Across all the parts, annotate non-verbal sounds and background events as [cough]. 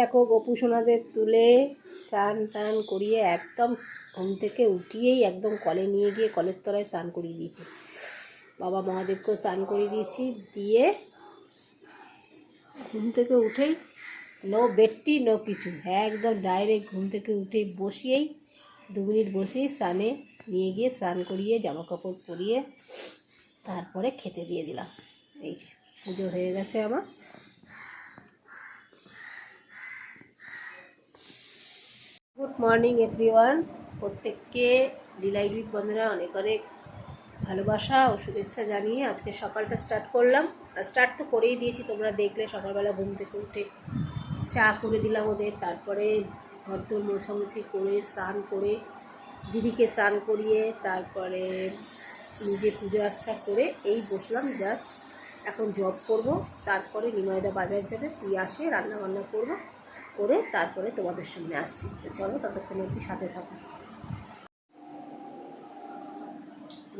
দেখো, গপু সোনাদের তুলে স্নান টান করিয়ে একদম ঘুম থেকে উঠিয়েই একদম কলে নিয়ে গিয়ে কলের তলায় স্নান করিয়ে দিয়েছি। বাবা মহাদেবকেও স্নান করিয়ে দিয়েছি, দিয়ে ঘুম থেকে উঠেই নো বেডটি, নো কিছু, একদম ডাইরেক্ট ঘুম থেকে উঠেই বসিয়েই দু মিনিট বসেই স্নানে নিয়ে গিয়ে স্নান করিয়ে জামা কাপড় পরিয়ে তারপরে খেতে দিয়ে দিলাম। এই যে, পুজো হয়ে গেছে আমার। গুড মর্নিং এভরিওয়ান প্রত্যেককে ডিলাইট উইথ বন্ধুরা অনেক অনেক ভালোবাসা ও শুভেচ্ছা জানিয়ে আজকে সকালটা স্টার্ট করলাম। আর স্টার্ট তো করেই দিয়েছি, তোমরা দেখলে সকালবেলা ঘুম থেকে উঠে চা করে দিলাম ওদের, তারপরে ঘরদোর মোছামুছি করে, স্নান করে, দিদিকে স্নান করিয়ে, তারপরে নিজে পুজো আচ্ছা করে এই বসলাম জাস্ট এখন জব করব, তারপরে নিময়দা বাজার যাবে, তুই আসে রান্না বান্না করব। করে তারপরে তোমাদের সামনে আসছি। তো চলো ততক্ষণ অবধি সাথে থাকো।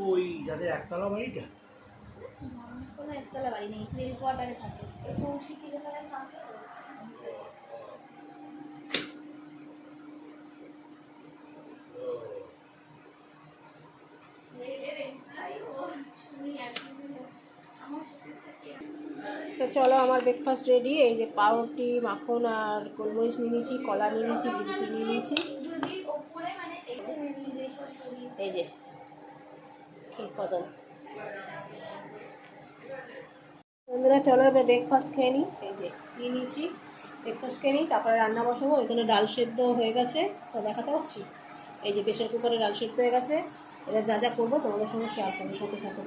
ওই যাদের একতলা বাড়িটা? কোনো একতলা বাড়ি নেই ক্রেডিট কোয়ার্টারে থাকে। কৌশিকি যেখানে থাকে তো চলো আমার ব্রেকফাস্ট রেডি এই যে পাউরুটি, মাখন আর গোলমরিচ নিয়ে নিয়েছি, কলা নিয়ে নিয়েছি, জিলিপি নিয়ে নিয়েছি। এই যে ক্ষীর কদম বন্ধুরা, চলো এবার ব্রেকফাস্ট খেয়ে নিই এই যে, নিয়ে নিয়েছি ব্রেকফাস্ট খেয়ে নিই তারপরে রান্না বসাবো। এখানে ডাল সেদ্ধ হয়ে গেছে, তা দেখাতে পারছি? এই যে প্রেশার কুকারে ডাল সেদ্ধ হয়ে গেছে। এবার যা যা করব তোমাদের সঙ্গে শেয়ার করব, সাথে থাকো।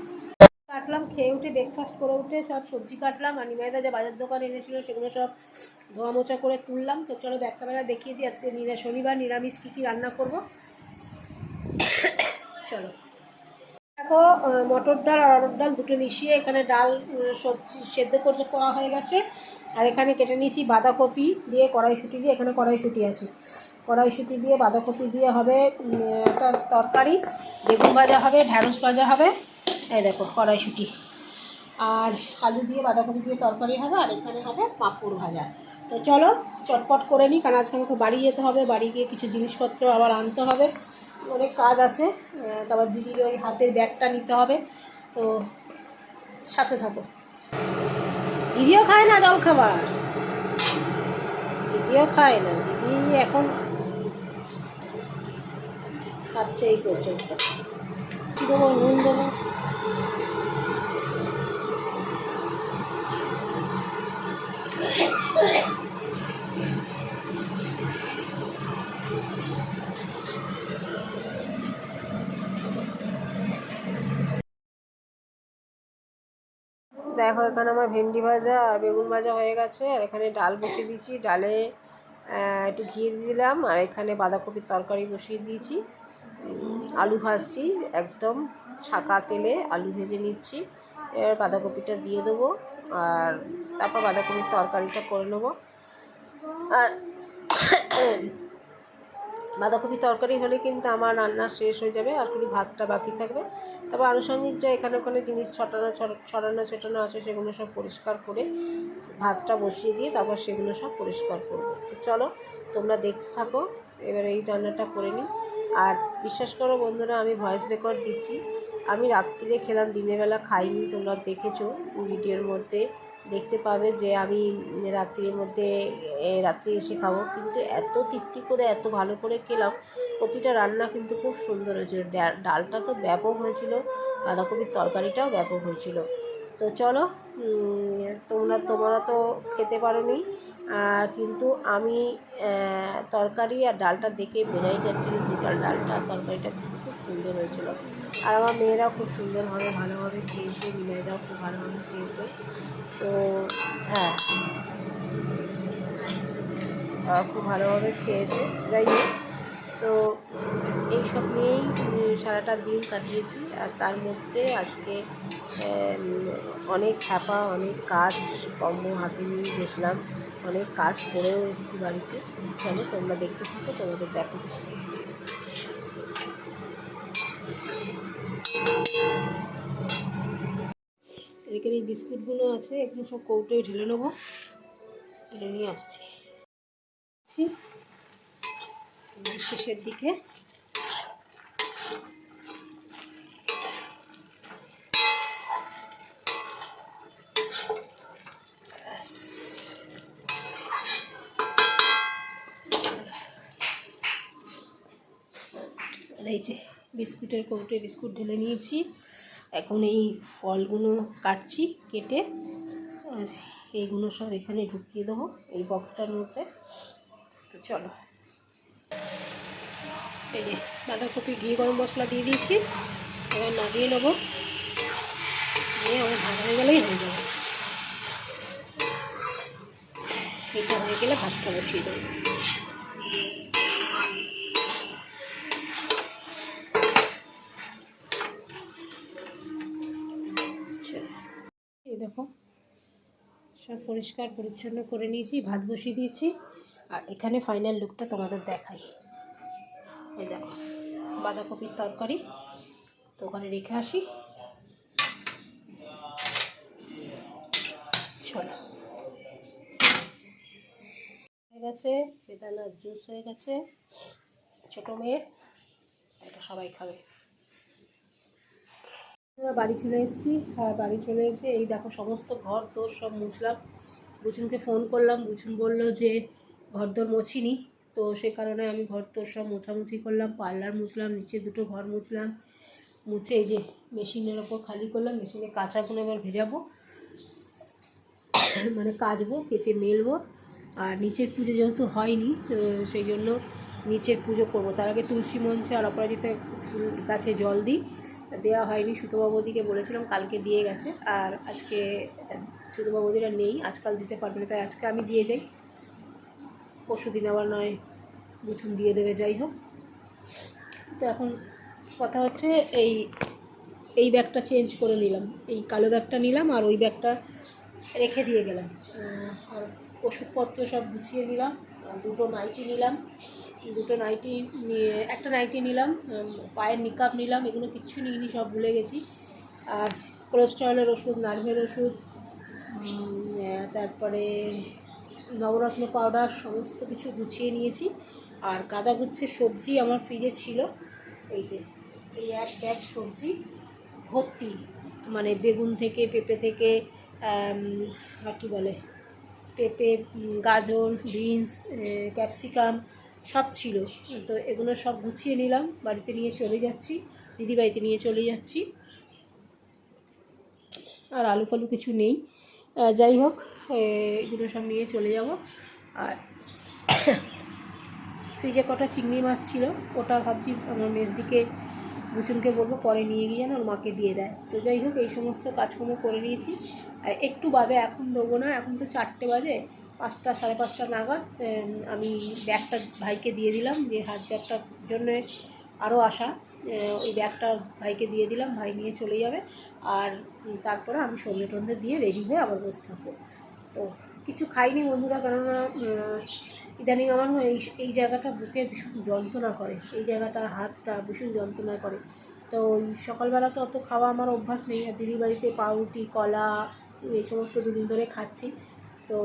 কাটলাম, খেয়ে উঠে ব্রেকফাস্ট করে উঠে সব সবজি কাটলাম, আর নিমাইদা যে বাজার দোকান এনেছিল সেগুলো সব ধোয়া মোচা করে তুললাম। তো চলো ব্যাক ক্যামেরা দেখিয়ে দিই, আজকে নিরা শনিবার, নিরামিষ কী কী রান্না করব। চলো। দেখো মটর ডাল আর অরড় ডাল দুটো মিশিয়ে এখানে ডাল সবজি সেদ্ধ করতে করা হয়ে গেছে। আর এখানে কেটে নিয়েছি বাঁধাকপি দিয়ে কড়াইশুঁটি দিয়ে, এখানে কড়াইশুঁটি আছে। কড়াইশুঁটি দিয়ে বাঁধাকপি দিয়ে হবে একটা তরকারি, বেগুন ভাজা হবে, ঢ্যাঁড়স ভাজা হবে। এই দেখো, কড়াইশুঁটি। আর আলু দিয়ে বাঁধাকপি দিয়ে তরকারি হবে, আর এখানে হবে পাঁপড় ভাজা। তো চলো, চটপট করে নিই, কারণ আজকে আমাকে বাড়ি যেতে হবে, বাড়ি গিয়ে কিছু জিনিসপত্র আবার আনতে হবে। অনেক কাজ আছে তারপর দিদির ওই হাতের ব্যাগটা নিতে হবে। তো সাথে থাকো। দিদিও খায় না জল খাবার? দিদিও খায় না, দিদি এখন খাচ্ছে এই পর্যন্ত কী দেবো, নুন দেবো? দেখো, এখানে আমার ভেন্ডি ভাজা আর বেগুন ভাজা হয়ে গেছে, আর এখানে ডাল বসিয়ে দিয়েছি। ডালে একটু ঘি দিলাম, আর এখানে বাঁধাকপির তরকারি বসিয়ে দিয়েছি। আলু ভাজছি, একদম ছাকা তেলে আলু ভেজে নিচ্ছি। এবার বাঁধাকপিটা দিয়ে দেবো আর তারপর বাঁধাকপির তরকারিটা করে নেব। আর বাঁধাকপি তরকারি হলে কিন্তু আমার রান্না শেষ হয়ে যাবে আর শুধু ভাতটা বাকি থাকবে। তারপর আনুষঙ্গিক যা এখানে ওখানে জিনিস ছটানো ছড়- ছড়ানো, ছেটানো আছে সেগুলো সব পরিষ্কার করে ভাতটা বসিয়ে দিয়ে তারপর সেগুলো সব পরিষ্কার করব। তো চলো তোমরা দেখতে থাকো। এবার এই রান্নাটা করে নিই। আর বিশ্বাস করো বন্ধুরা, আমি ভয়েস রেকর্ড দিচ্ছি। আমি রাত্রিরে খেলাম, দিনের বেলা খাইনি, তোমরা দেখেছ ভিডিওর মধ্যে। দেখতে পাবে যে আমি রাত্রির মধ্যে রাত্রি এসে খাব। কিন্তু এত তৃপ্তি করে, এত ভালো করে খেলাম, প্রতিটা রান্না কিন্তু খুব সুন্দর হয়েছিল। ডালটা তো ব্যাপক হয়েছিল, বাঁধাকপির তরকারিটাও ব্যাপক হয়েছিল। তো চলো তোমরা তোমরা তো খেতে পারোনি। আর কিন্তু আমি তরকারি আর ডালটা দেখে বোঝাই যাচ্ছিল যে ডালটা, তরকারিটা কিন্তু খুব সুন্দর হয়েছিল। আর আমার মেয়েরাও খুব সুন্দরভাবে ভালোভাবে খেয়েছে মেয়েরাও খুব ভালোভাবে খেয়েছে। তো হ্যাঁ। খুব ভালোভাবে খেয়েছে। যাই হোক, তো এইসব নিয়েই সারাটা দিন কাটিয়েছি। আর তার মধ্যে আজকে অনেক ছাপা অনেক কাজ কর্ম হাতে নিয়ে বসলাম অনেক কাজ করেও এসেছি বাড়িতে। চলো, তোমরা দেখতে থাকো, তোমাদের দেখাচ্ছি এদিকে এই বিস্কুটগুলো আছে, এগুলো সব কৌটোয় ঢেলে নেব। ঢেলে নিয়ে আসছি। শেষের দিকে ব্যাস। আর এই যে বিস্কুটের কৌটোয় বিস্কুট ঢেলে নিয়েছি। এখন এই ফলগুলো কাটছি, কেটে, আর এইগুলো সব এখানে ঢুকিয়ে দেবো এই বক্সটার মধ্যে। তো চলো। বাঁধাকপি ঘি গরম মশলা দিয়ে দিয়েছি, এবার নামিয়ে নেব। দিয়ে আমার ভাত হয়ে গেলেই হয়ে যাবে। এটা হয়ে গেলে ভাতটা বসিয়ে দেবো আচ্ছা। এই দেখো। সব পরিষ্কার, পরিচ্ছন্ন করে নিয়েছি, ভাত বসিয়ে দিয়েছি। আর এখানে ফাইনাল লুকটা তোমাদের দেখাই। এই দেখো, বাঁধাকপির তরকারি। তো ওখানে রেখে আসি। চলো হয়ে গেছে, বেদানার জুস হয়ে গেছে। ছোটো মেয়ে, এটা সবাই খাবে। আমরা বাড়ি চলে এসেছি। হ্যাঁ বাড়ি চলে এসে এই দেখো সমস্ত ঘর তোর সব মুছলাম। বুঝুনকে ফোন করলাম, বুঝুন বলল যে ঘর দোর মুছিনি। তো সে কারণে আমি ঘর তোর সব মোছামুছি করলাম, পার্লার মুছলাম, নিচে দুটো ঘর মুছলাম। মুছে এই যে মেশিনের ওপর খালি করলাম, মেশিনে কাঁচাগুলো এবার ভেজাবো। মানে কাচবো, কেচে মেলবো। আর নিচের পুজো যেহেতু হয়নি, তো সেই জন্য নিচের পুজো করব। তার আগে তুলসী মঞ্চে আর অপরাজিতা গাছে জল দিই। দেওয়া হয়নি সুতোবাবুদিকে বলেছিলাম কালকে দিয়ে গেছে, আর আজকে সুতোবাবুদিরা নেই, আজকাল দিতে পারবে না, তাই আজকে আমি দিয়ে যাই। পরশু দিন আবার নয় বুচুন দিয়ে দেবে, যাই হোক। তো এখন কথা হচ্ছে এই এই ব্যাগটা চেঞ্জ করে নিলাম, এই কালো ব্যাগটা নিলাম আর ওই ব্যাগটা রেখে দিয়ে গেলাম। আর ওষুধপত্র সব গুছিয়ে নিলাম, দুটো নাইটি নিলাম দুটো নাইটি নিয়ে, একটা নাইটি নিলাম পায়ের নিকাপ নিলাম, এগুলো কিচ্ছু নিইনি, সব ভুলে গেছি। আর কোলেস্টেরলের ওষুধ নার্ভের ওষুধ তারপরে নবরত্ন পাউডার সমস্ত কিছু গুছিয়ে নিয়েছি। আর গাদা গুচ্ছের সবজি আমার ফ্রিজে ছিল, এই যে, এই এক ব্যাগ সবজি, ভর্তি মানে বেগুন থেকে, পেঁপে থেকে আর কি বলে, পেঁপে গাজর বিনস ক্যাপসিকাম সব ছিল। তো এগুলো সব গুছিয়ে নিলাম, বাড়িতে নিয়ে চলে যাচ্ছি দিদি বাড়িতে নিয়ে চলে যাচ্ছি। আর আলু ফালু কিছু নেই। যাই হোক এগুলো সব নিয়ে চলে যাব। আর ফ্রিজে কটা চিংড়ি মাছ ছিল, ওটা ভাবছি আমার মেজদিকে বুচুনকে বলব পরে নিয়ে গিয়ে যেন ওর মাকে দিয়ে দেয়। তো যাই হোক, এই সমস্ত কাজকর্ম করে নিয়েছি। আর একটু বাদে এখন দেবো না, এখন তো চারটে বাজে। পাঁচটা, সাড়ে পাঁচটা নাগাদ আমি ব্যাগটা ভাইকে দিয়ে দিলাম, যে হাত ব্যাগটার জন্য আরও আসা। ওই ব্যাগটা ভাইকে দিয়ে দিলাম, ভাই নিয়ে চলে যাবে। আর তারপরে আমি সন্ধে টন্ধে দিয়ে রেডি হয়ে আবার বসে থাকব। তো কিছু খাইনি বন্ধুরা, কেননা ইদানিং আমার এই এই জায়গাটা বুকে ভীষণ যন্ত্রণা করে। এই জায়গাটা হাতটা ভীষণ যন্ত্রণা করে। তো ওই সকালবেলা তো অত খাওয়া আমার অভ্যাস নেই, আর দিদির বাড়িতে পাউরুটি, কলা, এই সমস্ত দুদিন ধরে খাচ্ছি। তো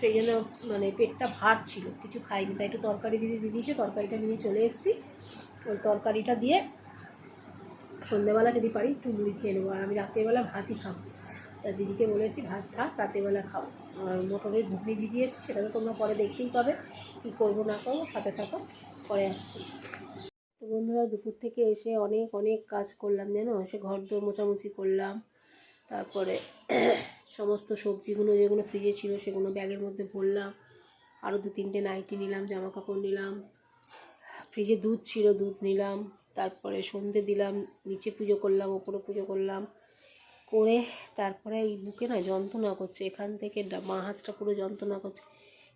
সেই জন্য মানে পেটটা ভার ছিল, কিছু খাইনি। তাই একটু তরকারি দিদি দিয়ে দিয়েছে তরকারিটা নিয়ে চলে এসেছি। ওই তরকারিটা দিয়ে সন্ধেবেলা যদি পারি একটু মুড়ি খেয়ে নেব। আর আমি রাত্রেবেলা ভাতই খাব। তা দিদিকে বলেছি, ভাত থাক রাতেরবেলা খাও। আর মোটরের ঘুগনি ভিজিয়ে এসেছি, সেটা তো তোমরা পরে দেখতেই পাবে, কী করব না করব, সাথে থাকো, পরে আসছি। তো বন্ধুরা, দুপুর থেকে এসে অনেক অনেক কাজ করলাম, জানো? এসে ঘর দোর মোছামুছি করলাম। তারপরে সমস্ত সবজিগুলো যেগুলো ফ্রিজে ছিল সেগুলো ব্যাগের মধ্যে ভরলাম। আরও দু তিনটে নাইটি নিলাম জামা কাপড় নিলাম ফ্রিজে দুধ ছিল, দুধ নিলাম। তারপরে সন্ধে দিলাম, নিচে পুজো করলাম, ওপরে পুজো করলাম। করে তারপরে এই বুকে না যন্ত্রণা করছে, এখান থেকে বাঁ হাতটা পুরো যন্ত্রণা করছে।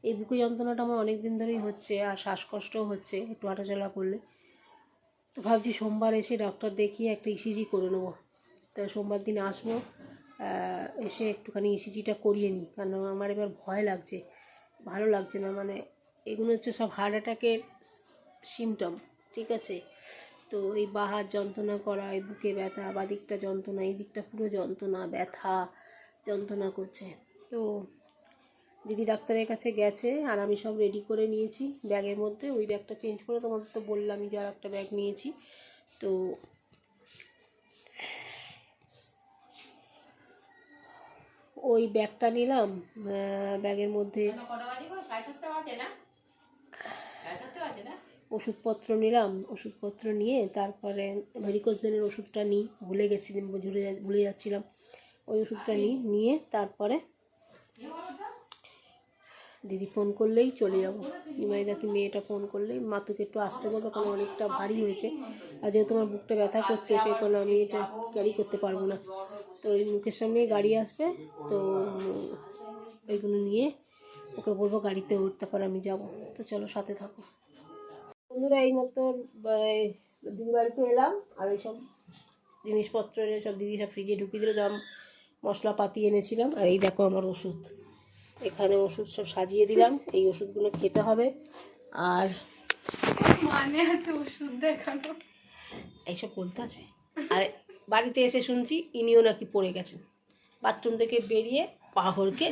এই বুকে যন্ত্রণাটা আমার অনেক দিন ধরেই হচ্ছে আর শ্বাসকষ্টও হচ্ছে একটু হাঁটাচলা করলে। তো ভাবছি সোমবার এসে ডক্টর দেখিয়ে একটা ইসিজি করে নেব। তো সোমবার দিন আসব এসে একটুখানি ইসিজিটা করিয়ে নিই। কারণ আমার এবার ভয় লাগছে, ভালো লাগছে না। মানে এগুলো হচ্ছে সব হার্ট অ্যাটাকের সিমটম ঠিক আছে? তো এই বাহার যন্ত্রণা করা, এই বুকে ব্যথা বা দিকটা যন্ত্রণা, এই দিকটা পুরো যন্ত্রণা, ব্যথা যন্ত্রণা করছে। তো দিদি ডাক্তারের কাছে গেছে আর আমি সব রেডি করে নিয়েছি। ব্যাগের মধ্যে, ওই ব্যাগটা চেঞ্জ করে তোমাদের তো বললামই যে আর একটা ব্যাগ নিয়েছি। তো ওই ব্যাগটা নিলাম ব্যাগের মধ্যে ওষুধপত্র নিলাম ওষুধপত্র নিয়ে তারপরে ভেরিকোজ ভেনের ওষুধটা নিই ভুলে গেছিলাম ভুলে ভুলে যাচ্ছিলাম। ওই ওষুধটা নিই নিয়ে তারপরে দিদি ফোন করলেই চলে যাব। নিমাইদাকে মেয়েটা ফোন করলেই, মাতুকে একটু আসতে বলব কারণ অনেকটা ভারী হয়েছে। আর যেহেতু আমার বুকটা ব্যথা করছে, সেই কারণে আমি এটা ক্যারি করতে পারব না। তো ওই মুখের সামনে গাড়ি আসবে, তো ওইগুলো নিয়ে ওকে বলব গাড়িতে উঠতে পারে, আমি যাব। তো চলো সাথে থাকো। বন্ধুরা, এই মতো দিদি বাড়িতে এলাম, আর এইসব জিনিসপত্র সব দিদি সব ফ্রিজে ঢুকিয়ে দিল দাম মশলাপাতি এনেছিলাম। আর এই দেখো আমার ওষুধ। এখানে ওষুধ সব সাজিয়ে দিলাম এই ওষুধগুলো খেতে হবে। আর মানে আছে ওষুধ দেখানো। এইসব বলতে আছে? আর বাড়িতে এসে শুনছি ইনিও নাকি পড়ে গেছেন। বাথরুম থেকে বেরিয়ে পা হড়কে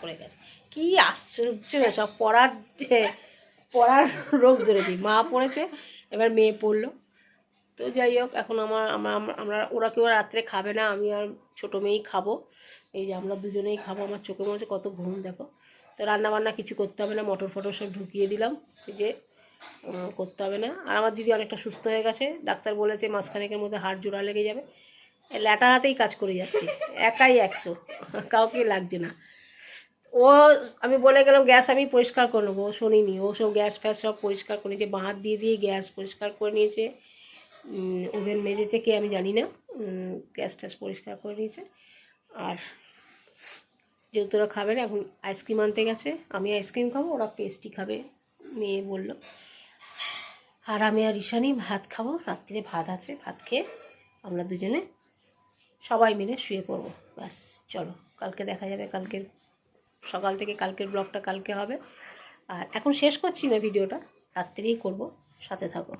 পড়ে গেছে। কি আশ্চর্য না সব পড়ার পড়ার রোগ ধরে দিই মা পড়েছে এবার মেয়ে পড়ল। তো যাই হোক এখন আমরা আমরা ওরা কেউ রাত্রে খাবে না আমি আর ছোটো মেয়েই খাব। এই যে আমরা দুজনেই খাব, আমার চোখে মনে হচ্ছে কত ঘুম, দেখো। তো রান্না বান্না কিছু করতে হবে না মটর ফটর সব ঢুকিয়ে দিলাম যে করতে হবে না। আর আমার দিদি অনেকটা সুস্থ হয়ে গেছে, ডাক্তার বলেছে মাঝখানেকের মধ্যে হাড় জোড়া লেগে যাবে। ল্যাটা হাতেই কাজ করে যাচ্ছি, একাই একশো, কাউকে লাগছে না। ও, আমি বলে গেলাম, গ্যাস আমি পরিষ্কার করে নেব। ও শোনিনি, ও সব গ্যাস ফ্যাস সব পরিষ্কার করে নিয়েছে বাঁ হাত দিয়ে দিয়ে গ্যাস পরিষ্কার করে নিয়েছে। ওভেন মেজেছে কে আমি জানি না গ্যাস ট্যাস পরিষ্কার করে নিয়েছে। আর যেহেতু ওরা খাবে না, এখন আইসক্রিম আনতে গেছে। আমি আইসক্রিম খাব, ওরা পেস্টি খাবে, মেয়ে বলল। আর আমি আর ঈশানি ভাত খাব রাত্রিরে ভাত আছে, ভাত খেয়ে আমরা দুজনে সবাই মিলে শুয়ে পড়ব। ব্যাস, চলো, কালকে দেখা যাবে, কালকের, সকাল থেকে কালকের ব্লগটা কালকে হবে। আর এখন শেষ করছি না ভিডিওটা, রাত্রেই করব, সাথে থাকো।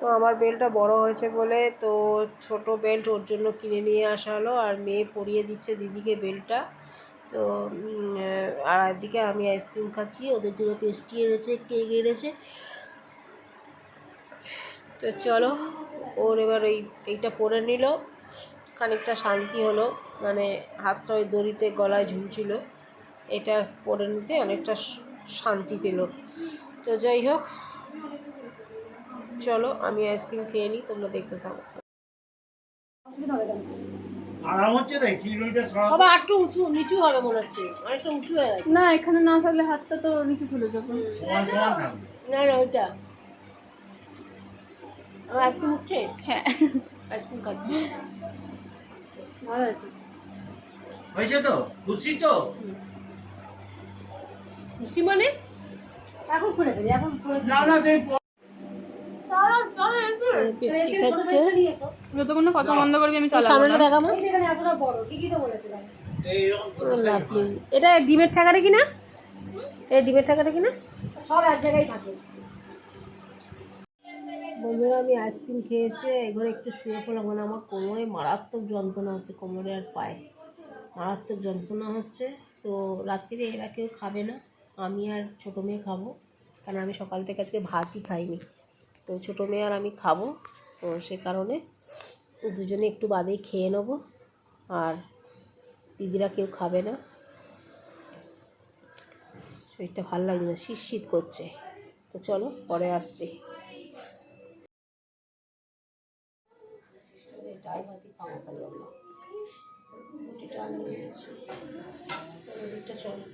তো আমার বেল্টটা বড় হয়েছে বলে তো ছোট বেল্ট ওর জন্য কিনে নিয়ে আসা হলো আর মেয়ে পরিয়ে দিচ্ছে দিদিকে বেল্টটা। তো আর একদিকে আমি আইসক্রিম খাচ্ছি, ওদের জন্য পেস্টি এনেছে, কেক এনেছে। তো চলো, ওর এবার ওই এইটা পরে নিল। খানিকটা শান্তি হলো মানে হাতটা ওই দড়িতে গলায় ঝুলছিল। এটা পরে নিতে অনেকটা শান্তি পেল। তো যাই হোক চলো আমি আইসক্রিম খেয়ে নিই তোমরা দেখতে থাকো। আরাম হচ্ছে না চিরুনিটা সরাবো সবাই একটু উঁচু নিচু হবে মনে হচ্ছে। অনেকটা উঁচু হয়ে গেছে। না এখানে না থাকলে হাতটা তো নিচে চলে যাবে সমান সমান থাকবে। না না ওইটা। আমার আইসক্রিম উঠছে? হ্যাঁ। আইসক্রিম খাচ্ছি। ভালো আছে হয়েছে তো? খুশি তো? খুশি মানে? এখন খুলে ফেলি এখন খুলে না না তুই প- পেস্টি খাচ্ছে। যতক্ষণ না কথা বন্ধ করবি আমি চালাবো সামনেটা দেখাবো। লাভলি। এটা ডিমের ঠেকারে কিনা? এটা ডিমের ঠেকারে কিনা? সব এক জায়গায় থাকে। বন্ধুরা আমি আইসক্রিম খেয়ে এসে এঘরে একটু শুয়ে পড়লাম। মানে আমার কোমরে মারাত্মক যন্ত্রণা হচ্ছে কোমরে আর পায়ে। মারাত্মক যন্ত্রণা হচ্ছে। তো রাত্রিরে এরা কেউ খাবে না। আমি আর ছোটো মেয়ে খাব। কারণ আমি সকাল থেকে আজকে ভাতই খাইনি। তো ছোটো মেয়ে আর আমি খাব। তো সে কারণে দুজনে একটু বাদেই খেয়ে নেব। আর দিদিরা কেউ খাবে না। শরীরটা ভালো লাগছে না, শীত শীত করছে। তো চলো, পরে আসছি। চলো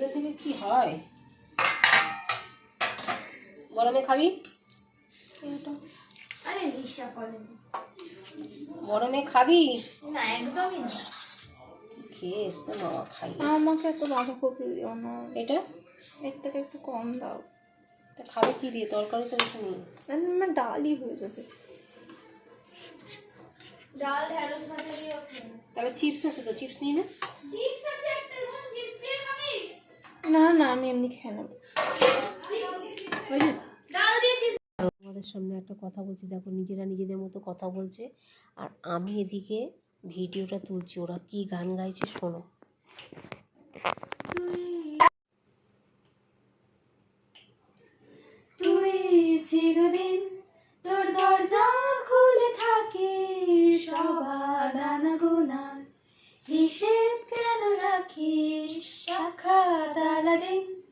এসো কাজগুলো থেকে কি হয়? গরমে খাবি? আরে কলেজে গরমে খাবি? না একদমই না। খেয়ে এসছে বাবা খাই আমাকে বাঁধাকপি দিও না। এটা? এর থেকে একটু কম দাও। তা খাবে কি দিয়ে? তরকারি তো কিছু নেই। মানে আমার ডালই হয়ে যাবে। ডাল ঢেঁড়স তাহলে চিপস আছে তো? চিপস নিয়ে নে। চিপস আছে আমি এমনি খেয়ে নেব। আমাদের সামনে একটা কথা বলছি দেখো নিজেরা নিজেদের মতো কথা বলছে। আর আমি এদিকে ভিডিওটা তুলছি ওরা কি গান গাইছে শোনো। তুই চিরদিন তোর দরজা খুলে থাকে সবার আনাগোনা হিসেব কেন রাখিস? শাখা দিন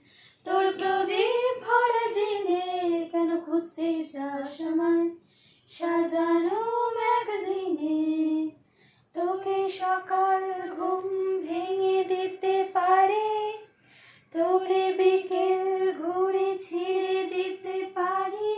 তোর প্রদীপ ভরা জেনে কেন খুঁজতে যাস আমায়? সাজানো ম্যাগাজিনে তোকে সকাল ঘুম ভেঙে দিতে পারে। তোরে বিকেল ঘুরে ছেড়ে দিতে পারি।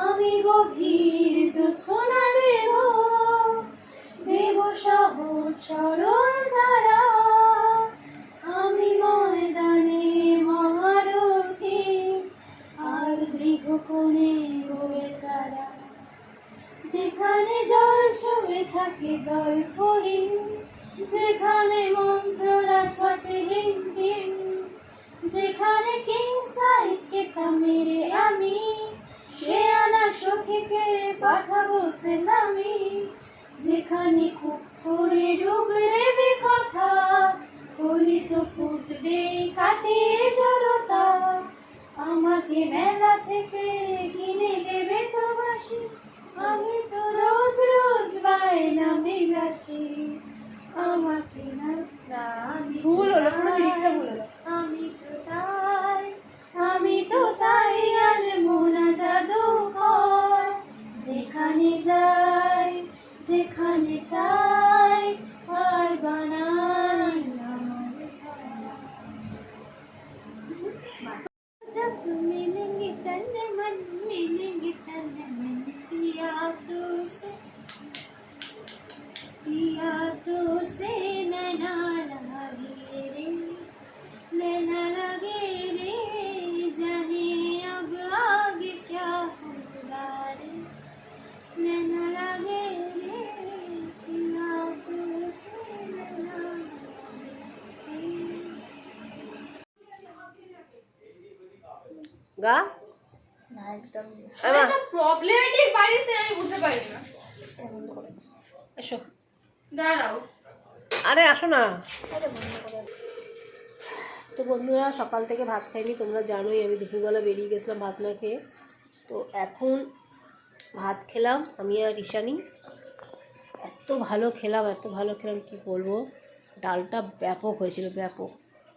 আমি গভীর জোছনা গা? না একদম প্রবলেমেটিক না আমি বুঝতে পারি না। এসো। দাঁড়াও। আরে আসো না। তো বন্ধুরা সকাল থেকে ভাত খাইনি তোমরা জানোই আমি দুপুরবেলা বেরিয়ে গেছিলাম ভাত না খেয়ে। তো এখন ভাত খেলাম আমি আর ঈশানি এত ভালো খেলাম এত ভালো খেলাম কি বলব? ডালটা ব্যাপক হয়েছিল ব্যাপক।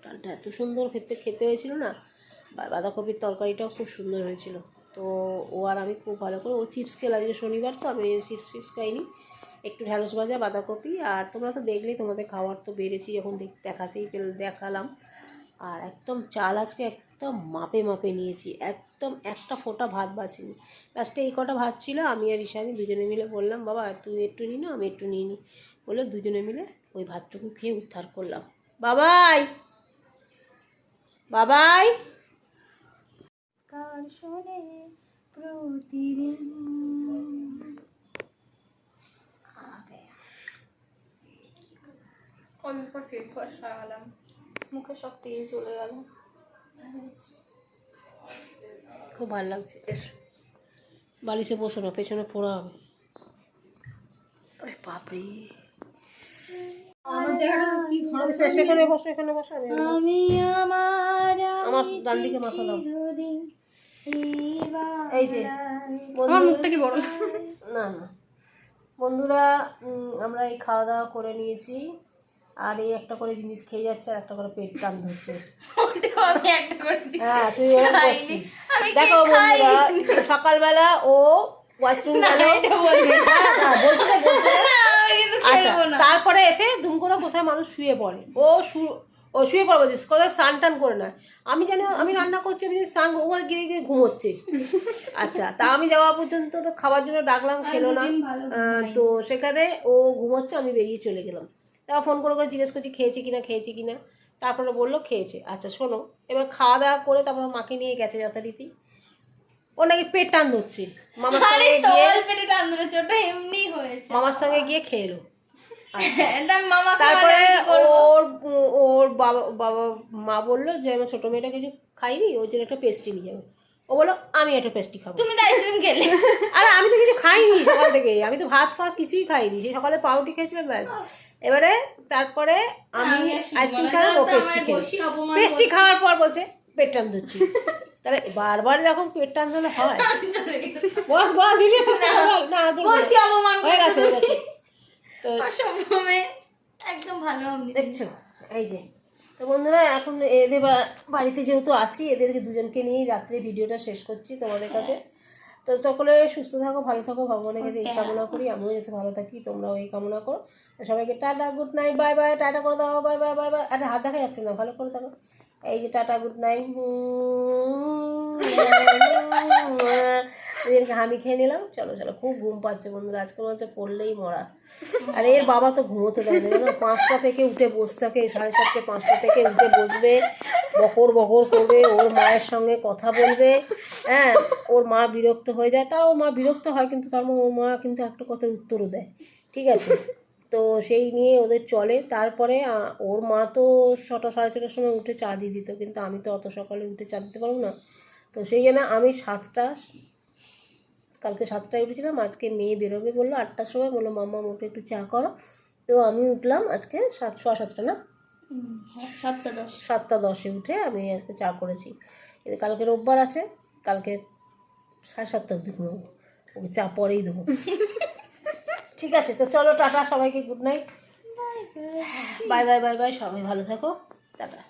ডালটা এত সুন্দর খেতে খেতে হয়েছিল না বাঁধাকপির তরকারিটাও খুব সুন্দর হয়েছিল। তো ও আর আমি খুব ভালো করে, ও চিপস খেলে আজকে শনিবার, তো আমি চিপস ফিপস খাইনি। একটু ঢ্যাঁড়স ভাজা, বাঁধাকপি, আর তোমরা তো দেখলেই তোমাদের খাবার তো বেড়েছি, যখন দেখ- দেখাতেই পেল- দেখালাম। আর একদম চাল আজকে একদম মাপে মাপে নিয়েছি, একদম একটা ফোঁটা ভাত বাঁচিনি। লাস্টে এই কটা ভাত ছিল, আমি আর ঈশানি দুজনে মিলে বললাম, বাবা, তুই একটু নিই না, আমি একটু নিয়ে নিই বলে দুজনে মিলে ওই ভাতটুকু খেয়ে উদ্ধার করলাম। বাবাই! বাবাই! কার শোনে প্রতিদিন। কদিন ফেস ওয়াশ লাগালাম মুখে সব তেল চলে গেল। খুব ভালো লাগছে। বেশ। বালিশে বসো না পেছনে পড়া হবে। ওরে বাপরে। আমি আমার আমার ডান দিকে মাথা দাও। এই যে আমার মুখটা কি বড়? না না। বন্ধুরা আমরা এই খাওয়া দাওয়া করে নিয়েছি। আর এই একটা করে জিনিস খেয়ে যাচ্ছে আর একটা করে পেট টান ধরছে। হ্যাঁ তুই দেখো বন্ধুরা সকালবেলা ও ওয়াশরুম হ্যাঁ, হ্যাঁ, আচ্ছা তারপরে এসে দুম করে কোথায় মানুষ শুয়ে পড়ে? ও ও শুয়ে পড়ে যে কোথায় স্নান টান করে না আমি জানি আমি রান্না করছি আমি স্নান ও গিয়ে গিয়ে ঘুমোচ্ছে। আচ্ছা তা আমি যাওয়া পর্যন্ত তো খাবার জন্য ডাকলাম খেলো না। তো সেখানে ও ঘুমোচ্ছে আমি বেরিয়ে চলে গেলাম। তারপর ফোন করে করে জিজ্ঞেস করছি খেয়েছি কিনা খেয়েছি কিনা? তারপরে বলল খেয়েছে। আচ্ছা শোনো এবার খাওয়া দাওয়া করে তারপর মাকে নিয়ে গেছে যথারীতি। ও নাকি পেট টান ধরছে। মামার সঙ্গে গিয়ে পেটে টান ধরেছে ওটা এমনি হয়েছে। মামার সঙ্গে গিয়ে খেয়ে এলো। [laughs] তারপরে ওর ওর বাবা বাবা মা বলল যে আমার ছোটো মেয়েটা কিছু খাইনি ওর জন্য একটা পেস্ট্রি নিয়ে যাবে। ও বলল আমি একটা পেস্ট্রি খাব। তুমি তো আইসক্রিম খেলে। [laughs] আরে আমি তো কিছু খাইনি সকাল থেকে। আমি তো ভাত ফাত কিছুই খাইনি। সেই সকালে পাউরুটি খেয়েছিলাম ব্যাস। এবারে তারপরে আমি আইসক্রিম খেলাম ও পেস্ট্রি খেলো। পেস্ট্রি খাওয়ার পর বলছে পেট টান ধরছি। [laughs] তাহলে বারবার এরকম পেট টান ধরলে হয়। বস বস ভিডিও শেষ না হয়ে হয়ে গেছে। তো অসম্ভবে একদম ভালো দেখছ? এই যে। তো বন্ধুরা এখন এদের বাড়িতে যেহেতু আছি এদেরকে দুজনকে নিয়েই রাত্রে ভিডিওটা শেষ করছি তোমাদের কাছে। তো সকলে সুস্থ থাকো ভালো থাকো ভগবানের কাছে এই কামনা করি। আমিও যাতে ভালো থাকি তোমরাও এই কামনা করো। সবাইকে tata good night bye bye tata করে দাও বাই বাই বাই বাই। আরে হাত দেখা যাচ্ছে না ভালো করে থাকো এই যে টাটা, গুড নাইট। হামি খেয়ে নিলাম। চলো চলো, খুব ঘুম পাচ্ছে বন্ধুরা, আজকে মনে হচ্ছে পড়লেই মরা। আর এর বাবা তো ঘুমোতে দেয় না পাঁচটা থেকে উঠে বসে থাকে, সাড়ে চারটে, পাঁচটা থেকে উঠে বসবে, বকর বকর করবে, ওর মায়ের সঙ্গে কথা বলবে হ্যাঁ? ওর মা বিরক্ত হয়ে যায়, তাও মা বিরক্ত হয়, কিন্তু তার ওর মা কিন্তু একটা কথার উত্তরও দেয়, ঠিক আছে? তো সেই নিয়ে ওদের চলে। তারপরে ওর মা তো ছটা সাড়ে ছটার সময় উঠে চা দিয়ে দিত কিন্তু আমি তো অত সকালে উঠে চা দিতে পারব না। তো সেই জন্য আমি সাতটা কালকে সাতটায় উঠেছিলাম আজকে মেয়ে বেরোবে বলল আটটার সময় বলল মাম্মা মুখে একটু চা করো। তো আমি উঠলাম আজকে সাত ছ সাতটা না? হ্যাঁ সাতটা দশ। সাতটা দশে উঠে আমি আজকে চা করেছি। কালকে রোববার আছে কালকে সাড়ে সাতটা অবধি ঘুমাবো। ওকে চা পরেই দেবো। [laughs] ঠিক আছে তো চলো টাটা সবাইকে good night bye bye bye bye সবাই ভালো থাকো। টাটা।